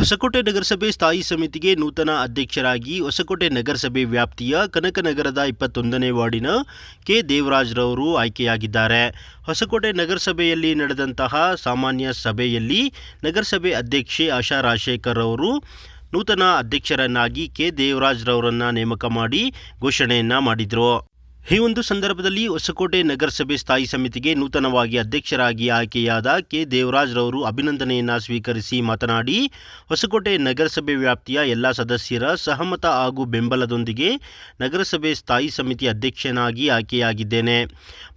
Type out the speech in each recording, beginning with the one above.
ಹೊಸಕೋಟೆ ನಗರಸಭೆ ಸ್ಥಾಯಿ ಸಮಿತಿಗೆ ನೂತನ ಅಧ್ಯಕ್ಷರಾಗಿ ಹೊಸಕೋಟೆ ನಗರಸಭೆ ವ್ಯಾಪ್ತಿಯ ಕನಕನಗರದ ಇಪ್ಪತ್ತೊಂದನೇ ವಾರ್ಡಿನ ಕೆ. ದೇವರಾಜ್ರವರು ಆಯ್ಕೆಯಾಗಿದ್ದಾರೆ. ಹೊಸಕೋಟೆ ನಗರಸಭೆಯಲ್ಲಿ ನಡೆದಂತಹ ಸಾಮಾನ್ಯ ಸಭೆಯಲ್ಲಿ ನಗರಸಭೆ ಅಧ್ಯಕ್ಷೆ ಆಶಾ ರಾಜಶೇಖರ್ ಅವರು ನೂತನ ಅಧ್ಯಕ್ಷರನ್ನಾಗಿ ಕೆ. ದೇವರಾಜ್ರವರನ್ನು ನೇಮಕ ಮಾಡಿ ಘೋಷಣೆಯನ್ನು ಮಾಡಿದರು. ಈ ಒಂದು ಸಂದರ್ಭದಲ್ಲಿ ಹೊಸಕೋಟೆ ನಗರಸಭೆ ಸ್ಥಾಯಿ ಸಮಿತಿಗೆ ನೂತನವಾಗಿ ಅಧ್ಯಕ್ಷರಾಗಿ ಆಯ್ಕೆಯಾದ ಕೆ. ದೇವರಾಜ್ರವರು ಅಭಿನಂದನೆಯನ್ನು ಸ್ವೀಕರಿಸಿ ಮಾತನಾಡಿ, ಹೊಸಕೋಟೆ ನಗರಸಭೆ ವ್ಯಾಪ್ತಿಯ ಎಲ್ಲ ಸದಸ್ಯರ ಸಹಮತ ಹಾಗೂ ಬೆಂಬಲದೊಂದಿಗೆ ನಗರಸಭೆ ಸ್ಥಾಯಿ ಸಮಿತಿ ಅಧ್ಯಕ್ಷನಾಗಿ ಆಯ್ಕೆಯಾಗಿದ್ದೇನೆ.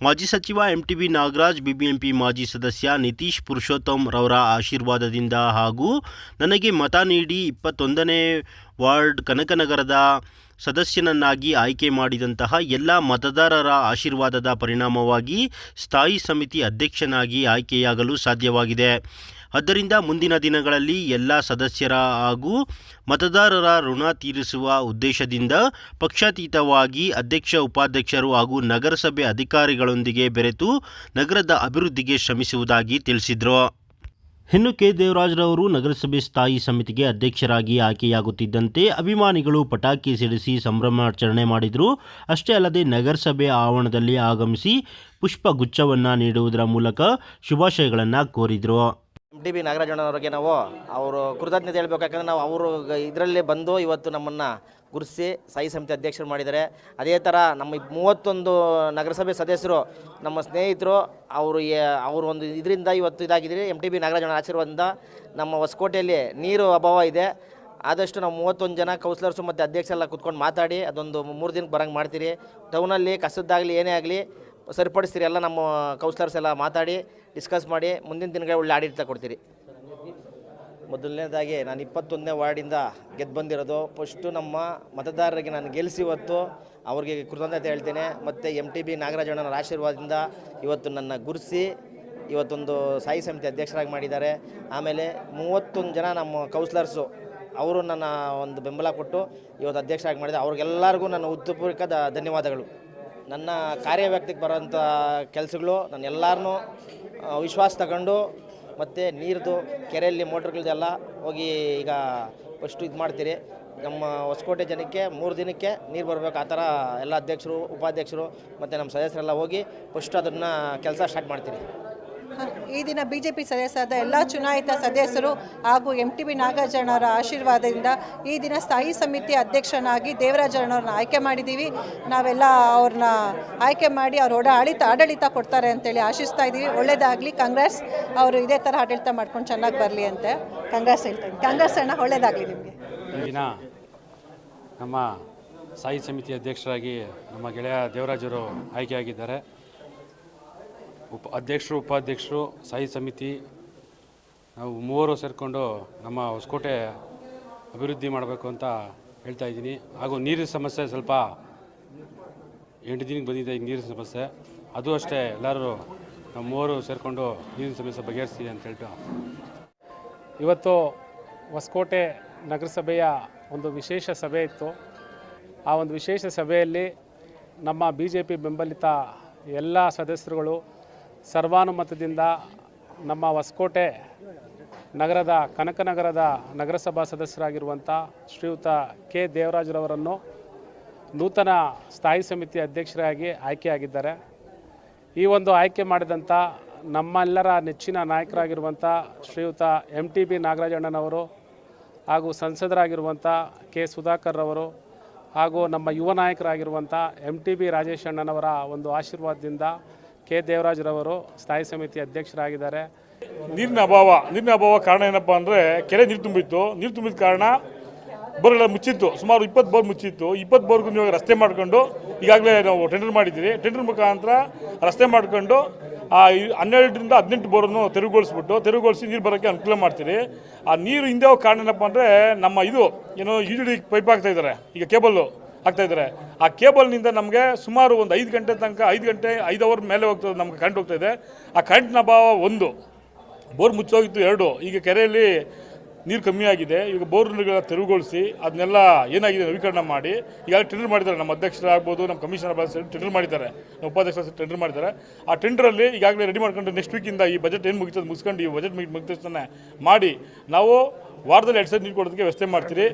ಮಾಜಿ ಸಚಿವ ಎಂಟಿಬಿ ನಾಗರಾಜ್, ಬಿಬಿಎಂಪಿ ಮಾಜಿ ಸದಸ್ಯ ನಿತೀಶ್ ಪುರುಷೋತ್ತಮ್ ರವರ ಆಶೀರ್ವಾದದಿಂದ ಹಾಗೂ ನನಗೆ ಮತ ನೀಡಿ ಇಪ್ಪತ್ತೊಂದನೇ ವಾರ್ಡ್ ಕನಕನಗರದ ಸದಸ್ಯನನ್ನಾಗಿ ಆಯ್ಕೆ ಮಾಡಿದಂತಹ ಎಲ್ಲ ಮತದಾರರ ಆಶೀರ್ವಾದದ ಪರಿಣಾಮವಾಗಿ ಸ್ಥಾಯಿ ಸಮಿತಿ ಅಧ್ಯಕ್ಷನಾಗಿ ಆಯ್ಕೆಯಾಗಲು ಸಾಧ್ಯವಾಗಿದೆ. ಆದ್ದರಿಂದ ಮುಂದಿನ ದಿನಗಳಲ್ಲಿ ಎಲ್ಲ ಸದಸ್ಯರ ಹಾಗೂ ಮತದಾರರ ಋಣ ತೀರಿಸುವ ಉದ್ದೇಶದಿಂದ ಪಕ್ಷಾತೀತವಾಗಿ ಅಧ್ಯಕ್ಷ, ಉಪಾಧ್ಯಕ್ಷರು ಹಾಗೂ ನಗರಸಭೆ ಅಧಿಕಾರಿಗಳೊಂದಿಗೆ ಬೆರೆತು ನಗರದ ಅಭಿವೃದ್ಧಿಗೆ ಶ್ರಮಿಸುವುದಾಗಿ ತಿಳಿಸಿದರು. ಇನ್ನು ಕೆ. ದೇವರಾಜ್ರವರು ನಗರಸಭೆ ಸ್ಥಾಯಿ ಸಮಿತಿಗೆ ಅಧ್ಯಕ್ಷರಾಗಿ ಆಯ್ಕೆಯಾಗುತ್ತಿದ್ದಂತೆ ಅಭಿಮಾನಿಗಳು ಪಟಾಕಿ ಸಿಡಿಸಿ ಸಂಭ್ರಮಾಚರಣೆ ಮಾಡಿದರು. ಅಷ್ಟೇ ಅಲ್ಲದೆ ನಗರಸಭೆ ಆವರಣದಲ್ಲಿ ಆಗಮಿಸಿ ಪುಷ್ಪಗುಚ್ಛವನ್ನು ನೀಡುವುದರ ಮೂಲಕ ಶುಭಾಶಯಗಳನ್ನು ಕೋರಿದರು. ಎಂ ಡಿ ಬಿ ನಾಗರಾಜಣ್ಣವ್ರಿಗೆ ನಾವು ಅವರು ಕೃತಜ್ಞತೆ ಹೇಳ್ಬೇಕು ಯಾಕಂದ್ರೆ ನಾವು ಅವರು ಇದರಲ್ಲೇ ಬಂದು ಇವತ್ತು ನಮ್ಮನ್ನು ಗುರುತಿಸಿ ಸಾಯಿ ಸಮಿತಿ ಅಧ್ಯಕ್ಷರು ಮಾಡಿದ್ದಾರೆ. ಅದೇ ಥರ ನಮ್ಮ ಮೂವತ್ತೊಂದು ನಗರಸಭೆ ಸದಸ್ಯರು, ನಮ್ಮ ಸ್ನೇಹಿತರು, ಅವರು ಅವರು ಒಂದು ಇದರಿಂದ ಇವತ್ತು ಇದಾಗಿದ್ದೀರಿ. ಎಂ ಟಿ ಬಿ ನಾಗರಾಜನ ಆಶೀರ್ವಾದದಿಂದ ನಮ್ಮ ಹೊಸಕೋಟೆಯಲ್ಲಿ ನೀರು ಅಭಾವ ಇದೆ. ಆದಷ್ಟು ನಾವು ಮೂವತ್ತೊಂದು ಜನ ಕೌನ್ಸಿಲರ್ಸು ಮತ್ತು ಅಧ್ಯಕ್ಷರೆಲ್ಲ ಕುತ್ಕೊಂಡು ಮಾತಾಡಿ, ಅದೊಂದು ಮೂರು ದಿನಕ್ಕೆ ಬರಂಗೆ ಮಾಡ್ತೀರಿ. ಟೌನಲ್ಲಿ ಕಸದ್ದಾಗಲಿ ಏನೇ ಆಗಲಿ ಸರಿಪಡಿಸ್ತೀರಿ ಎಲ್ಲ ನಮ್ಮ ಕೌನ್ಸಿಲರ್ಸ್ ಎಲ್ಲ ಮಾತಾಡಿ ಡಿಸ್ಕಸ್ ಮಾಡಿ, ಮುಂದಿನ ದಿನಗಳ ಒಳ್ಳೆ ಆಡಳಿತ ಕೊಡ್ತೀರಿ. ಮೊದಲನೇದಾಗಿ ನಾನು ಇಪ್ಪತ್ತೊಂದನೇ ವಾರ್ಡಿಂದ ಗೆದ್ದು ಬಂದಿರೋದು. ಫಸ್ಟು ನಮ್ಮ ಮತದಾರರಿಗೆ ನಾನು ಗೆಲ್ಲಿಸಿ ಇವತ್ತು ಅವ್ರಿಗೆ ಕೃತಜ್ಞತೆ ಹೇಳ್ತೇನೆ. ಮತ್ತು ಎಂ ಟಿ ಬಿ ನಾಗರಾಜಣ್ಣನ ಆಶೀರ್ವಾದದಿಂದ ಇವತ್ತು ನನ್ನ ಗುರುಸಿ ಇವತ್ತೊಂದು ಸಾಯಿ ಸಮಿತಿ ಅಧ್ಯಕ್ಷರಾಗಿ ಮಾಡಿದ್ದಾರೆ. ಆಮೇಲೆ ಮೂವತ್ತೊಂದು ಜನ ನಮ್ಮ ಕೌನ್ಸ್ಲರ್ಸು, ಅವರು ನನ್ನ ಒಂದು ಬೆಂಬಲ ಕೊಟ್ಟು ಇವತ್ತು ಅಧ್ಯಕ್ಷರಾಗಿ ಮಾಡಿದ್ದಾರೆ. ಅವ್ರಿಗೆಲ್ಲರಿಗೂ ನನ್ನ ಉತ್ತಪೂರ್ವಕ ಧನ್ಯವಾದಗಳು. ನನ್ನ ಕಾರ್ಯವ್ಯಾಪ್ತಿಗೆ ಬರೋಂಥ ಕೆಲಸಗಳು ನಾನು ಎಲ್ಲರನ್ನೂ ವಿಶ್ವಾಸ ತಗೊಂಡು ಮತ್ತು ನೀರ್ದು, ಕೆರೆಯಲ್ಲಿ ಮೋಟ್ರ್ಗಳದೆಲ್ಲ ಹೋಗಿ ಈಗ ಫಸ್ಟು ಇದು ಮಾಡ್ತೀರಿ. ನಮ್ಮ ಹೊಸಕೋಟೆ ಜನಕ್ಕೆ ಮೂರು ದಿನಕ್ಕೆ ನೀರು ಬರಬೇಕು. ಆ ಥರ ಎಲ್ಲ ಅಧ್ಯಕ್ಷರು, ಉಪಾಧ್ಯಕ್ಷರು ಮತ್ತು ನಮ್ಮ ಸದಸ್ಯರೆಲ್ಲ ಹೋಗಿ ಫಸ್ಟ್ ಅದನ್ನು ಕೆಲಸ ಸ್ಟಾರ್ಟ್ ಮಾಡ್ತೀರಿ. ಈ ದಿನ ಬಿ ಜೆ ಪಿ ಸದಸ್ಯರಾದ ಎಲ್ಲ ಚುನಾಯಿತ ಸದಸ್ಯರು ಹಾಗೂ ಎಂ ಟಿ ಬಿ ನಾಗಾರ್ಜುನವರ ಆಶೀರ್ವಾದದಿಂದ ಈ ದಿನ ಸ್ಥಾಯಿ ಸಮಿತಿ ಅಧ್ಯಕ್ಷನಾಗಿ ದೇವರಾಜಣ್ಣವ್ರನ್ನ ಆಯ್ಕೆ ಮಾಡಿದ್ದೀವಿ. ನಾವೆಲ್ಲ ಅವ್ರನ್ನ ಆಯ್ಕೆ ಮಾಡಿ ಅವ್ರು ಒಡ ಆಡಳಿತ ಆಡಳಿತ ಕೊಡ್ತಾರೆ ಅಂತೇಳಿ ಆಶಿಸ್ತಾ ಇದ್ದೀವಿ. ಒಳ್ಳೇದಾಗಲಿ. ಕಾಂಗ್ರೆಸ್ ಅವರು ಇದೇ ಥರ ಆಡಳಿತ ಮಾಡ್ಕೊಂಡು ಚೆನ್ನಾಗಿ ಬರಲಿ ಅಂತೆ ಕಾಂಗ್ರೆಸ್ ಹೇಳ್ತೀನಿ ಕಾಂಗ್ರೆಸ್ ಅಣ್ಣ, ಒಳ್ಳೇದಾಗಲಿ ನಿಮಗೆ. ದಿನ ನಮ್ಮ ಸ್ಥಾಯಿ ಸಮಿತಿ ಅಧ್ಯಕ್ಷರಾಗಿ ನಮ್ಮ ಗೆಳೆಯ ದೇವರಾಜರು ಆಯ್ಕೆಯಾಗಿದ್ದಾರೆ. ಉಪ, ಅಧ್ಯಕ್ಷರು, ಉಪಾಧ್ಯಕ್ಷರು ಸಾಯಿ ಸಮಿತಿ, ನಾವು ಮೂವರು ಸೇರಿಕೊಂಡು ನಮ್ಮ ಹೊಸಕೋಟೆ ಅಭಿವೃದ್ಧಿ ಮಾಡಬೇಕು ಅಂತ ಹೇಳ್ತಾ ಇದ್ದೀನಿ. ಹಾಗೂ ನೀರಿನ ಸಮಸ್ಯೆ ಸ್ವಲ್ಪ ಎಂಟು ದಿನಕ್ಕೆ ಬಂದಿದೆ ಈ ನೀರಿನ ಸಮಸ್ಯೆ. ಅದು ಅಷ್ಟೇ ಎಲ್ಲರೂ ನಮ್ಮ ಮೂವರು ಸೇರಿಕೊಂಡು ನೀರಿನ ಸಮಸ್ಯೆ ಬಗೆಹರಿಸ್ತೀವಿ ಅಂತ ಹೇಳ್ತಾ. ಇವತ್ತು ಹೊಸಕೋಟೆ ನಗರಸಭೆಯ ಒಂದು ವಿಶೇಷ ಸಭೆ ಇತ್ತು. ಆ ಒಂದು ವಿಶೇಷ ಸಭೆಯಲ್ಲಿ ನಮ್ಮ ಬಿ ಬೆಂಬಲಿತ ಎಲ್ಲ ಸದಸ್ಯರುಗಳು ಸರ್ವಾನುಮತದಿಂದ ನಮ್ಮ ಹೊಸಕೋಟೆ ನಗರದ ಕನಕನಗರದ ನಗರಸಭಾ ಸದಸ್ಯರಾಗಿರುವಂಥ ಶ್ರೀಯುತ ಕೆ ದೇವರಾಜರವರನ್ನು ನೂತನ ಸ್ಥಾಯಿ ಸಮಿತಿ ಅಧ್ಯಕ್ಷರಾಗಿ ಆಯ್ಕೆಯಾಗಿದ್ದಾರೆ. ಈ ಒಂದು ಆಯ್ಕೆ ಮಾಡಿದಂಥ ನಮ್ಮೆಲ್ಲರ ನೆಚ್ಚಿನ ನಾಯಕರಾಗಿರುವಂಥ ಶ್ರೀಯುತ ಎಂ ಟಿ ಬಿ ನಾಗರಾಜಣ್ಣನವರು ಹಾಗೂ ಸಂಸದರಾಗಿರುವಂಥ ಕೆ ಸುಧಾಕರ್ರವರು ಹಾಗೂ ನಮ್ಮ ಯುವ ನಾಯಕರಾಗಿರುವಂಥ ಎಂ ಟಿ ಬಿ ರಾಜೇಶ್ ಅಣ್ಣನವರ ಒಂದು ಆಶೀರ್ವಾದದಿಂದ ಕೆ. ದೇವರಾಜ್ರವರು ಸ್ಥಾಯಿ ಸಮಿತಿ ಅಧ್ಯಕ್ಷರಾಗಿದ್ದಾರೆ. ನೀರಿನ ಅಭಾವ ನೀರಿನ ಅಭಾವ ಕಾರಣ ಏನಪ್ಪ ಅಂದರೆ ಕೆರೆ ನೀರು ತುಂಬಿತ್ತು. ನೀರು ತುಂಬಿದ ಕಾರಣ ಬೋರ್ಗಳ ಮುಚ್ಚಿತ್ತು. ಸುಮಾರು ಇಪ್ಪತ್ತು ಬೋರ್ ಮುಚ್ಚಿತ್ತು. ಇಪ್ಪತ್ತು ಬೋರ್ಗೂ ಇವಾಗ ರಸ್ತೆ ಮಾಡಿಕೊಂಡು ಈಗಾಗಲೇ ನಾವು ಟೆಂಡರ್ ಮಾಡಿದ್ದೀವಿ. ಟೆಂಡರ್ ಮುಖಾಂತರ ರಸ್ತೆ ಮಾಡಿಕೊಂಡು, ಆ ಹನ್ನೆರಡರಿಂದ ಹದಿನೆಂಟು ಬೋರನ್ನು ತೆರವುಗೊಳಿಸ್ಬಿಟ್ಟು, ತೆರವುಗೊಳಿಸಿ ನೀರು ಬರೋಕ್ಕೆ ಅನುಕೂಲ ಮಾಡ್ತೀರಿ. ಆ ನೀರು ಹಿಂದೆ ಕಾರಣ ಏನಪ್ಪ ಅಂದರೆ ನಮ್ಮ ಇದು, ಏನೋ ಯು ಪೈಪ್ ಹಾಕ್ತಾ ಇದ್ದಾರೆ. ಈಗ ಕೇಬಲ್ಲು ಹಾಕ್ತಾ ಇದ್ದಾರೆ. ಆ ಕೇಬಲ್ನಿಂದ ನಮಗೆ ಸುಮಾರು ಒಂದು ಐದು ಗಂಟೆ ತನಕ, ಐದು ಗಂಟೆ, ಐದು ಅವರ್ ಮೇಲೆ ಹೋಗ್ತದೆ ನಮ್ಗೆ ಕರೆಂಟ್ ಹೋಗ್ತಾ ಇದೆ. ಆ ಕರೆಂಟ್ನ ಅಭಾವ ಒಂದು, ಬೋರ್ ಮುಚ್ಚೋಗಿತ್ತು ಎರಡು, ಈಗ ಕೆರೆಯಲ್ಲಿ ನೀರು ಕಮ್ಮಿ ಆಗಿದೆ. ಈಗ ಬೋರ್ನಗಳ ತೆರವುಗೊಳಿಸಿ ಅದನ್ನೆಲ್ಲ ಏನಾಗಿದೆ ನವೀಕರಣ ಮಾಡಿ. ಈಗಾಗಲೇ ಟೆಂಡರ್ ಮಾಡಿದ್ದಾರೆ. ನಮ್ಮ ಅಧ್ಯಕ್ಷರಾಗ್ಬೋದು ನಮ್ಮ ಕಮಿಷನರ್ ಟೆಂಡರ್ ಮಾಡಿದ್ದಾರೆ. ನಮ್ಮ ಉಪಾಧ್ಯಕ್ಷರು ಟೆಂಡರ್ ಮಾಡಿದ್ದಾರೆ. ಆ ಟೆಂಡರಲ್ಲಿ ಈಗಾಗಲೇ ರೆಡಿ ಮಾಡ್ಕೊಂಡು ನೆಕ್ಸ್ಟ್ ವೀಕಿಂದ ಈ ಬಜೆಟ್ ಏನು ಮುಗಿತದೆ ಮುಗಿಸ್ಕೊಂಡು ಈ ಬಜೆಟ್ ಮುಗಿದ ಮಾಡಿ ನಾವು ವಾರದಲ್ಲಿ ಎರಡು ಸರಿ ನೀರು ಕೊಡೋದಕ್ಕೆ ವ್ಯವಸ್ಥೆ ಮಾಡ್ತೀರಿ.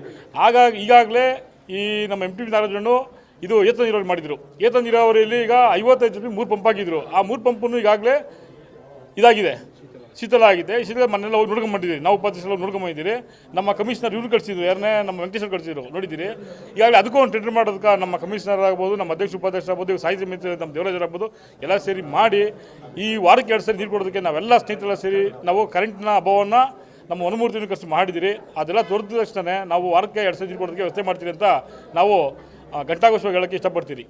ಆಗ ಈಗಾಗಲೇ ಈ ನಮ್ಮ ಎಂ ಟಿ ಬಿ ನಾರಾಯಣನು ಇದು ಏತ ನೀರಾವರಿ ಮಾಡಿದರು. ಏತ ನೀರಾವರಿಯಲ್ಲಿ ಈಗ ಐವತ್ತೈದು ಜನ ಮೂರು ಪಂಪ್ ಹಾಕಿದ್ರು. ಆ ಮೂರು ಪಂಪನ್ನು ಈಗಾಗಲೇ ಇದಾಗಿದೆ. ಶೀತಲ ಆಗಿದೆ. ಶೀತಲ ಮನೆಲ್ಲ ಹೋಗಿ ನೋಡ್ಕೊಂಬಂದಿದ್ದೀರಿ ನಾವು ಉಪಾಧ್ಯಕ್ಷ ನೋಡ್ಕೊಂಬಂದಿದ್ದೀರಿ ನಮ್ಮ ಕಮಿಷನರ್ ಇವ್ರು ಕಳಿಸಿದ್ರು. ಯಾರನ್ನೇ ನಮ್ಮ ವೆಂಕಟೇಶ್ವರ ಕಳಿಸಿದ್ರು. ನೋಡಿದ್ದೀರಿ. ಈಗಾಗಲೇ ಅದಕ್ಕೂ ಒಂದು ಟೆಂಡರ್ ಮಾಡೋದಕ್ಕೆ ನಮ್ಮ ಕಮಿಷನರ್ ಆಗ್ಬೋದು, ನಮ್ಮ ಅಧ್ಯಕ್ಷ, ಉಪಾಧ್ಯಕ್ಷ ಆಗ್ಬೋದು ಸಾಹಿತ್ಯ ಮಿತ್ರ ನಮ್ಮ ದೇವರಾಜ್ ಆಗ್ಬೋದು, ಎಲ್ಲ ಸೇರಿ ಮಾಡಿ ಈ ವಾರಕ್ಕೆ ಎರಡು ಸರಿ ನೀರು ಕೊಡೋದಕ್ಕೆ ನಾವೆಲ್ಲ ಸ್ನೇಹಿತರೆಲ್ಲ ಸೇರಿ ನಾವು ಕರೆಂಟ್ನ ಅಭಾವವನ್ನು ನಮ್ಮ ವನಮೂರ್ತಿನ ಖರ್ಚು ಮಾಡಿದಿರಿ ಅದೆಲ್ಲ ತಕ್ಷಣ ನಾವು ವಾರಕ್ಕೆ ಎರಡು ಸರಿ ಕೊಡೋದಕ್ಕೆ ವ್ಯವಸ್ಥೆ ಮಾಡ್ತೀರಿ ಅಂತ ನಾವು ಘಂಟಾಘೋಷವಾಗಿ ಹೇಳೋಕ್ಕೆ ಇಷ್ಟಪಡ್ತೀರಿ.